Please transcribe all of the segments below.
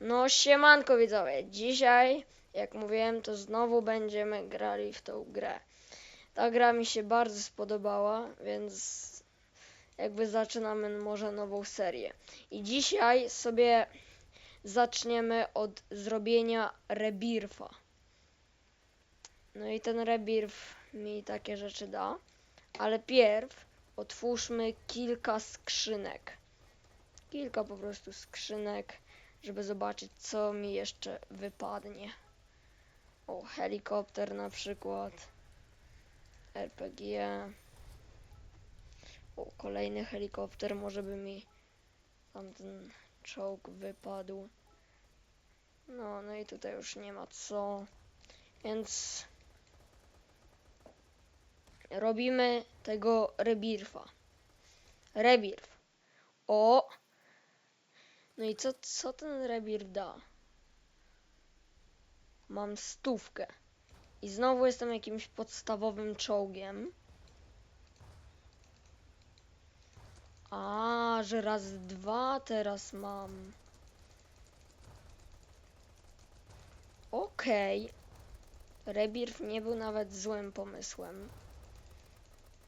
No siemanko widzowie, dzisiaj jak mówiłem to znowu będziemy grali w tą grę. Ta gra mi się bardzo spodobała, więc jakby zaczynamy może nową serię. I dzisiaj sobie zaczniemy od zrobienia rebirfa. No i ten rebirf mi takie rzeczy da, ale pierw otwórzmy kilka skrzynek. Kilka po prostu skrzynek żeby zobaczyć, co mi jeszcze wypadnie. O, helikopter na przykład. RPG. O, kolejny helikopter. Może by mi tamten czołg wypadł. No, no i tutaj już nie ma co. Więc robimy tego rebirfa. Rebirf. O! No i co, co ten rebir da? Mam stówkę. I znowu jestem jakimś podstawowym czołgiem. A, że raz dwa teraz mam. Okej. Rebirth nie był nawet złym pomysłem.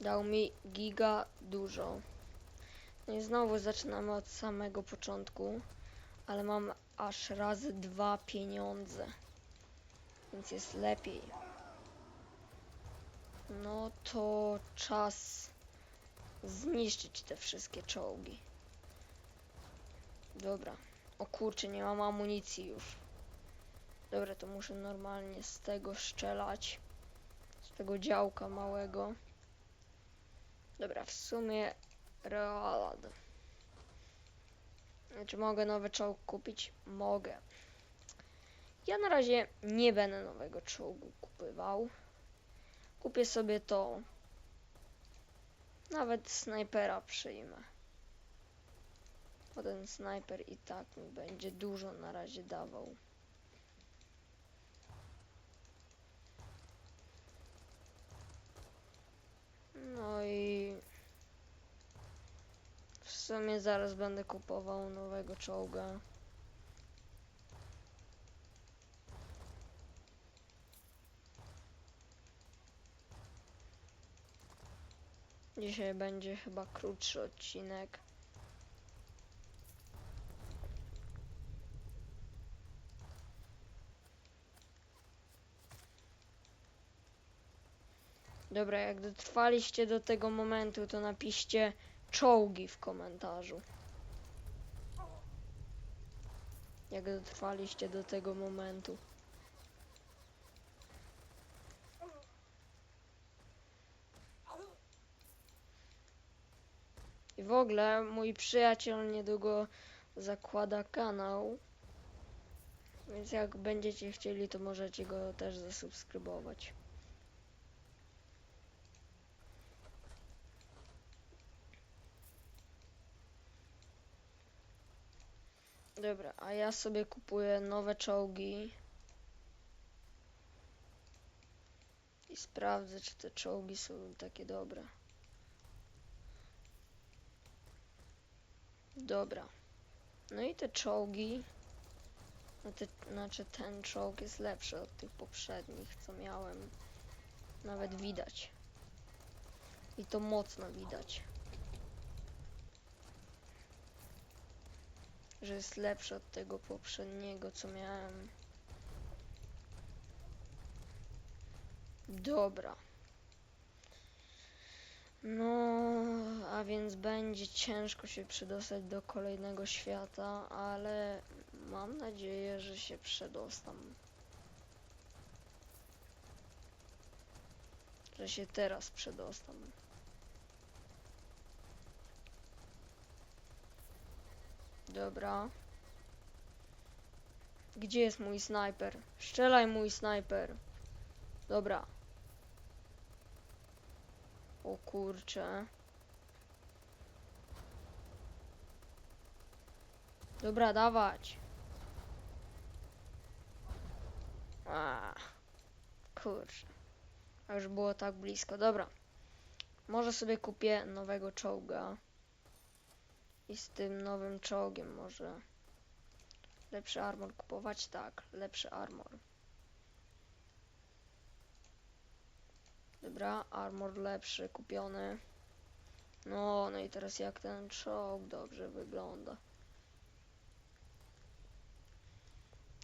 Dał mi giga dużo. I znowu zaczynamy od samego początku, ale mam aż razy dwa pieniądze, więc jest lepiej. No to czas zniszczyć te wszystkie czołgi. Dobra. O kurczę, nie mam amunicji już. Dobra, to muszę normalnie z tego strzelać. Z tego działka małego. Dobra, w sumie Reolad. Czy mogę nowy czołg kupić? Mogę. Ja na razie nie będę nowego czołgu kupywał. Kupię sobie to. Nawet snajpera przyjmę. Bo ten snajper i tak mi będzie dużo na razie dawał. No i sumie zaraz będę kupował nowego czołga. Dzisiaj będzie chyba krótszy odcinek. Dobra, jak dotrwaliście do tego momentu, to napiszcie czołgi w komentarzu. Jak dotrwaliście do tego momentu. I w ogóle mój przyjaciel niedługo zakłada kanał. Więc jak będziecie chcieli, to możecie go też zasubskrybować. Dobra, a ja sobie kupuję nowe czołgi. I sprawdzę, czy te czołgi są takie dobre. Dobra. No i te czołgi. No znaczy ten czołg jest lepszy od tych poprzednich, co miałem. Nawet widać. I to mocno widać. Że jest lepszy od tego poprzedniego, co miałem. Dobra. No, a więc będzie ciężko się przedostać do kolejnego świata, ale mam nadzieję, że się przedostam. Że się teraz przedostam. Dobra. Gdzie jest mój snajper? Strzelaj mój snajper. Dobra. O kurcze. Dobra, dawać. A, kurczę. A już było tak blisko. Dobra. Może sobie kupię nowego czołga. I z tym nowym czołgiem może Lepszy armor kupować? Tak, lepszy armor. Dobra, armor lepszy, kupiony. No, no i teraz jak ten czołg dobrze wygląda.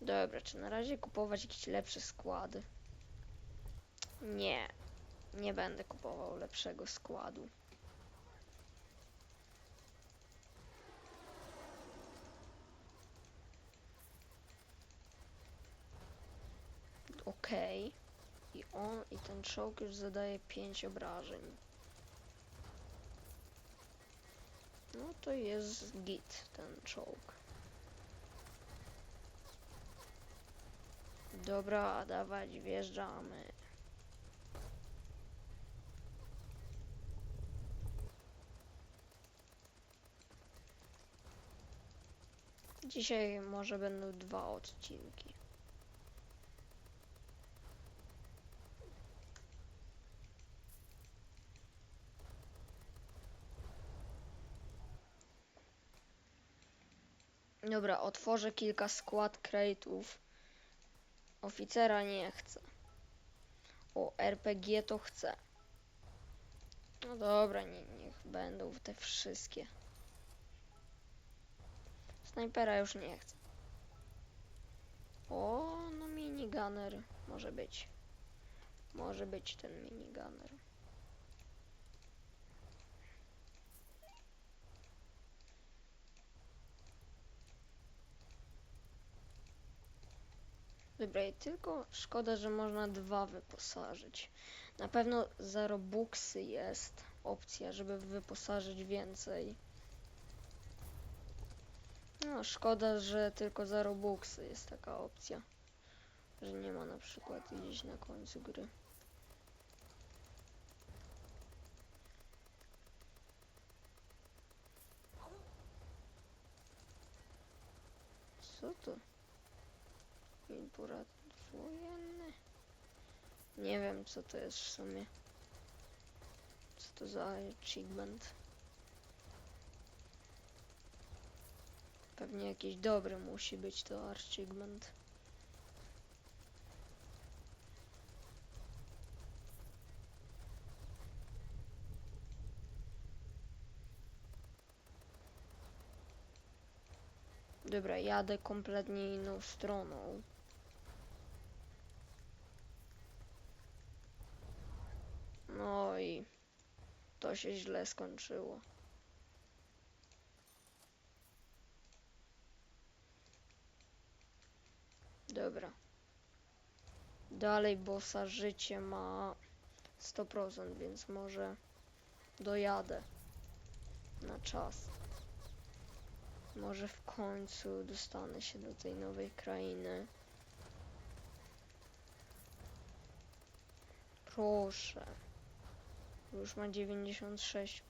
Dobra, czy na razie kupować jakieś lepsze składy? Nie, nie będę kupował lepszego składu. Okej. I on, i ten czołg już zadaje 5 obrażeń. No to jest git ten czołg. Dobra, dawać, wjeżdżamy. Dzisiaj może będą dwa odcinki. Dobra, otworzę kilka skład crate'ów. Oficera nie chcę. O, RPG to chcę. No dobra, nie, niech będą te wszystkie. Snajpera już nie chcę. O, no minigunner może być. Może być ten minigunner. Dobra, i tylko szkoda, że można dwa wyposażyć. Na pewno za Robuxy jest opcja, żeby wyposażyć więcej. No, szkoda, że tylko za Robuxy jest taka opcja. Że nie ma na przykład gdzieś na końcu gry. Co to? Impurat wojenny? Nie wiem co to jest w sumie. Co to za achievement? Pewnie jakiś dobry musi być to achievement. Dobra, jadę kompletnie inną stroną. No i to się źle skończyło. Dobra. Dalej bossa życie ma 100%, więc może dojadę na czas. Może w końcu dostanę się do tej nowej krainy. Proszę. Już ma 96%.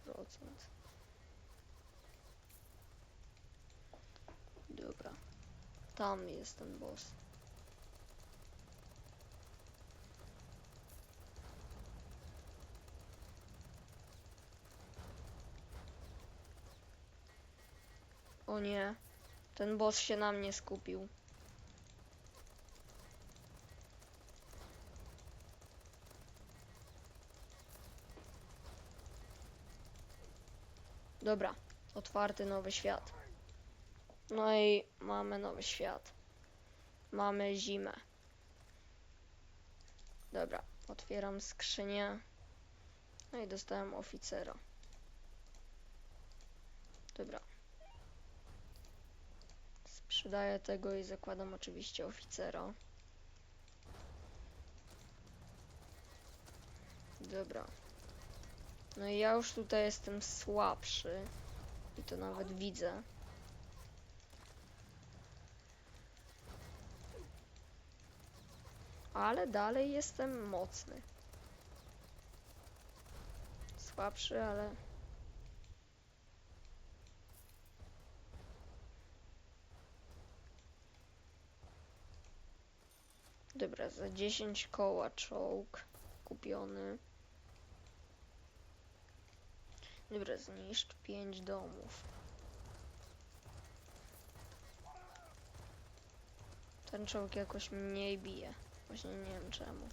Dobra. Tam jest ten boss. O nie. Ten boss się na mnie skupił. Dobra, otwarty nowy świat. No i mamy nowy świat. Mamy zimę. Dobra, otwieram skrzynię. No i dostałem oficera. Dobra. Sprzedaję tego i zakładam oczywiście oficera. Dobra. No i ja już tutaj jestem słabszy. I to nawet widzę. Ale dalej jestem mocny. Słabszy, ale... Dobra, za 10 koła czołg kupiony. Dobra, zniszcz 5 domów. Ten czołg jakoś mniej bije. Właśnie nie wiem czemu.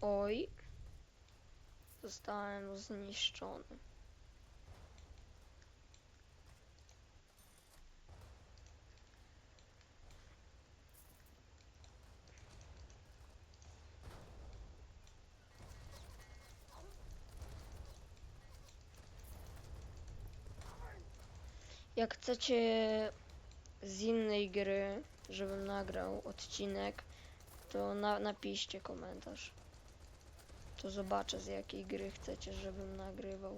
Oj. Zostałem zniszczony. Jak chcecie z innej gry, żebym nagrał odcinek, to na, napiszcie komentarz. To zobaczę z jakiej gry chcecie, żebym nagrywał.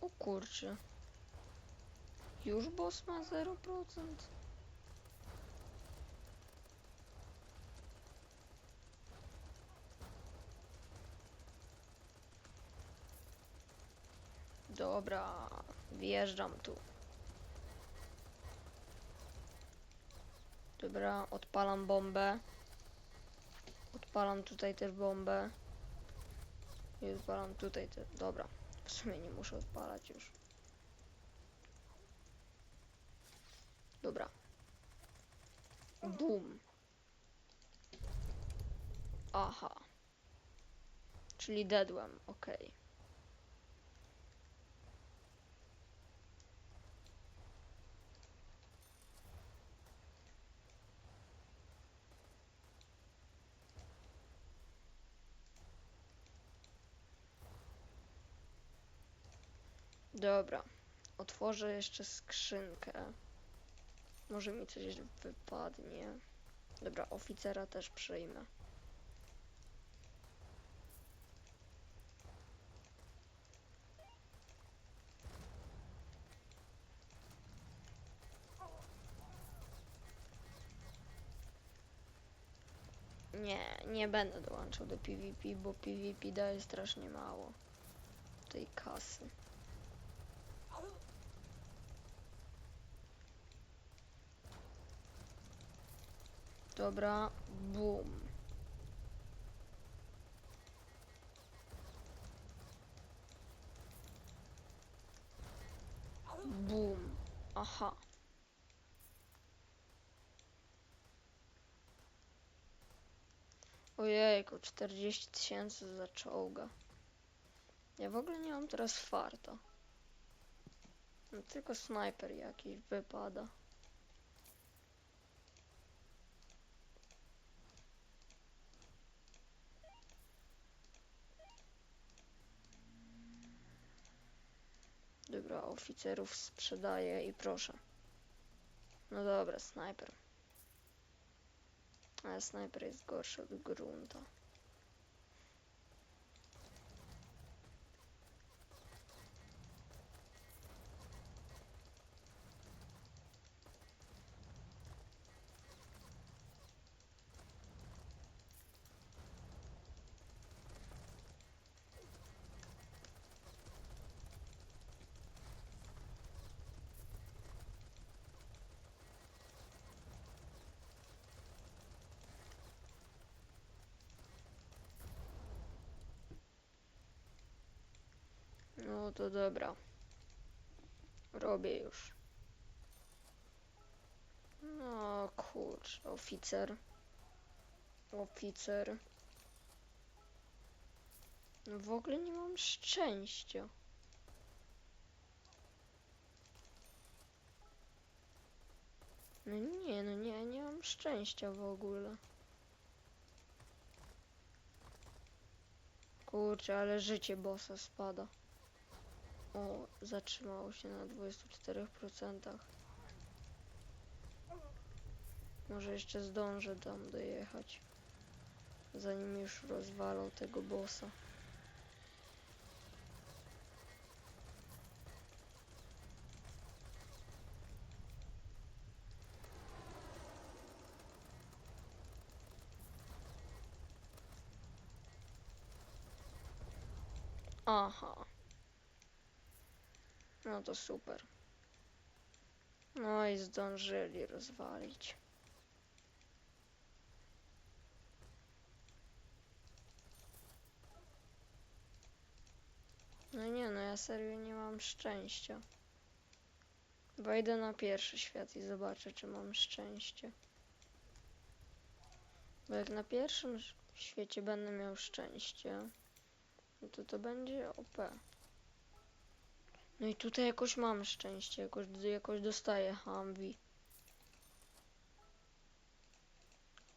O kurczę. Już boss ma 0%? Dobra, wjeżdżam tu. Dobra, odpalam bombę. Odpalam tutaj też bombę. I odpalam tutaj też. Dobra, w sumie nie muszę odpalać już. Dobra. Bum. Aha. Czyli deadłem, okej. Dobra. Otworzę jeszcze skrzynkę. Może mi coś wypadnie. Dobra, oficera też przyjmę. Nie, nie będę dołączał do PvP, bo PvP daje strasznie mało tej kasy. Dobra, boom. Boom. Aha. Ojejku, 40 tysięcy za czołga. Ja w ogóle nie mam teraz farta. No, tylko snajper jakiś wypada. Dobra, oficerów sprzedaję i proszę. No dobra, snajper. Ale snajper jest gorszy od grunta. No to dobra. Robię już. No kurczę, oficer. Oficer. No w ogóle nie mam szczęścia. No nie, no nie, nie mam szczęścia w ogóle. Kurczę, ale życie bossa spada. O, zatrzymało się na 24%. Może jeszcze zdążę tam dojechać. Zanim już rozwalą tego bossa. Aha. No to super. No i zdążyli rozwalić. No nie, no ja serio nie mam szczęścia. Wejdę na pierwszy świat i zobaczę, czy mam szczęście. Bo jak na pierwszym sz- świecie będę miał szczęście, no to to będzie OP. No i tutaj jakoś mam szczęście, jakoś, jakoś dostaję Humvee.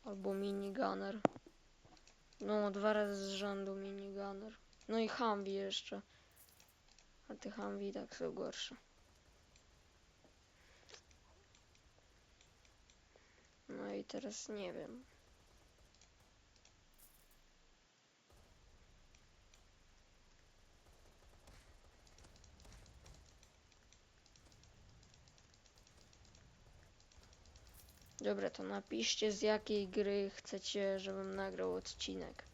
Albo minigunner. No, dwa razy z rzędu minigunner. No i Humvee jeszcze. A te Humvee tak są gorsze. No i teraz nie wiem. Dobra, to napiszcie z jakiej gry chcecie, żebym nagrał odcinek.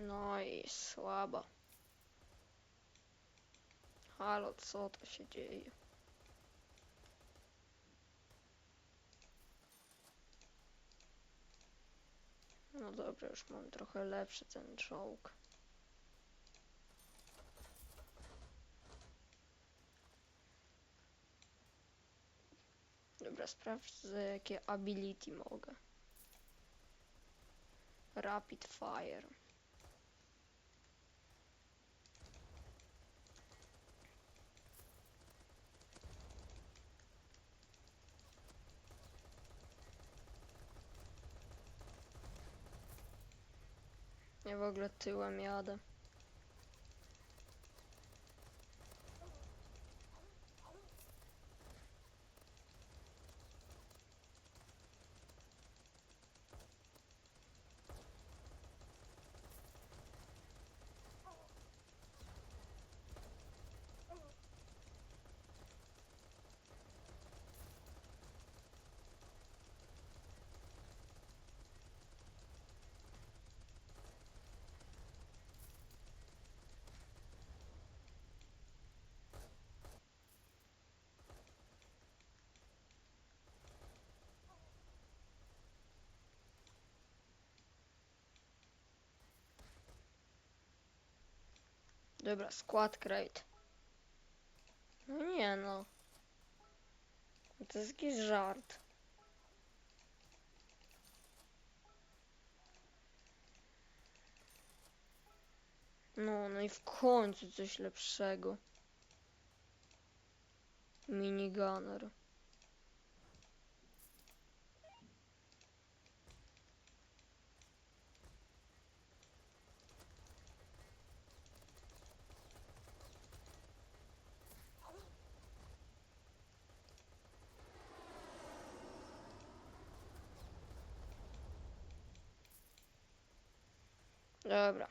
No i słabo. Halo, co to się dzieje? No dobra, już mam trochę lepszy ten czołg. Dobra, sprawdzę jakie ability mogę. Rapid fire. Ja w ogóle tyłem jadę. Crate. No nie no. To jest jakiś żart. No, no i w końcu coś lepszego. Minigunner. Dobra.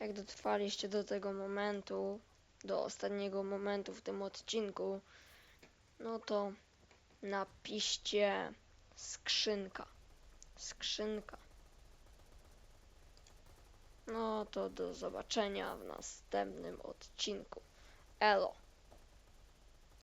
Jak dotrwaliście do tego momentu, do ostatniego momentu w tym odcinku, no to napiszcie skrzynka. Skrzynka. No to do zobaczenia w następnym odcinku. Elo.